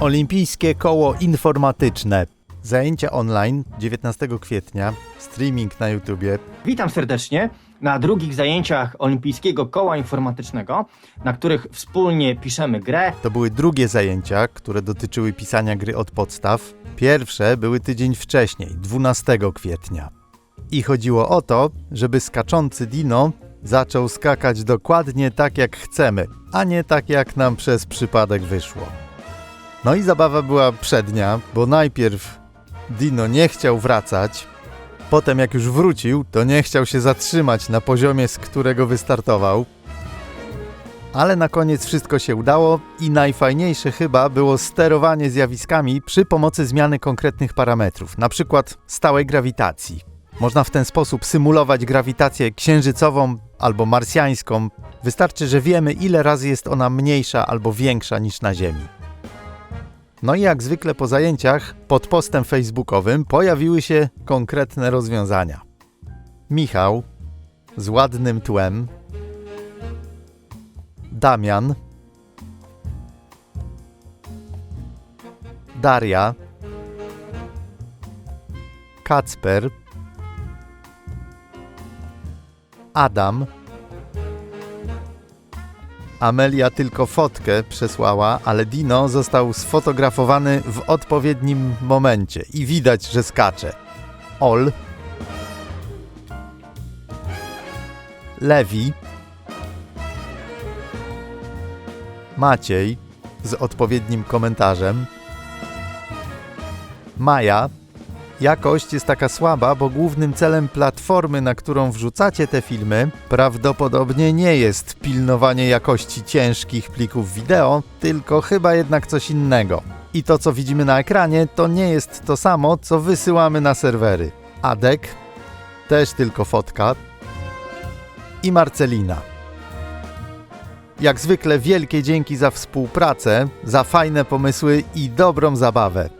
Olimpijskie koło informatyczne. Zajęcia online 19 kwietnia, streaming na YouTubie. Witam serdecznie na drugich zajęciach Olimpijskiego Koła Informatycznego, na których wspólnie piszemy grę. To były drugie zajęcia, które dotyczyły pisania gry od podstaw. Pierwsze były tydzień wcześniej, 12 kwietnia. I chodziło o to, żeby skaczący Dino zaczął skakać dokładnie tak jak chcemy, a nie tak jak nam przez przypadek wyszło. No i zabawa była przednia, bo najpierw Dino nie chciał wracać, potem jak już wrócił, to nie chciał się zatrzymać na poziomie, z którego wystartował. Ale na koniec wszystko się udało i najfajniejsze chyba było sterowanie zjawiskami przy pomocy zmiany konkretnych parametrów, na przykład stałej grawitacji. Można w ten sposób symulować grawitację księżycową albo marsjańską. Wystarczy, że wiemy, ile razy jest ona mniejsza albo większa niż na Ziemi. No i jak zwykle po zajęciach, pod postem facebookowym pojawiły się konkretne rozwiązania. Michał z ładnym tłem, Damian, Daria, Kacper, Adam, Amelia tylko fotkę przesłała, ale Dino został sfotografowany w odpowiednim momencie i widać, że skacze. Ol, Lewi, Maciej z odpowiednim komentarzem, Maja. Jakość jest taka słaba, bo głównym celem platformy, na którą wrzucacie te filmy, prawdopodobnie nie jest pilnowanie jakości ciężkich plików wideo, tylko chyba jednak coś innego. I to, co widzimy na ekranie, to nie jest to samo, co wysyłamy na serwery. Adek, też tylko fotka, i Marcelina. Jak zwykle wielkie dzięki za współpracę, za fajne pomysły i dobrą zabawę.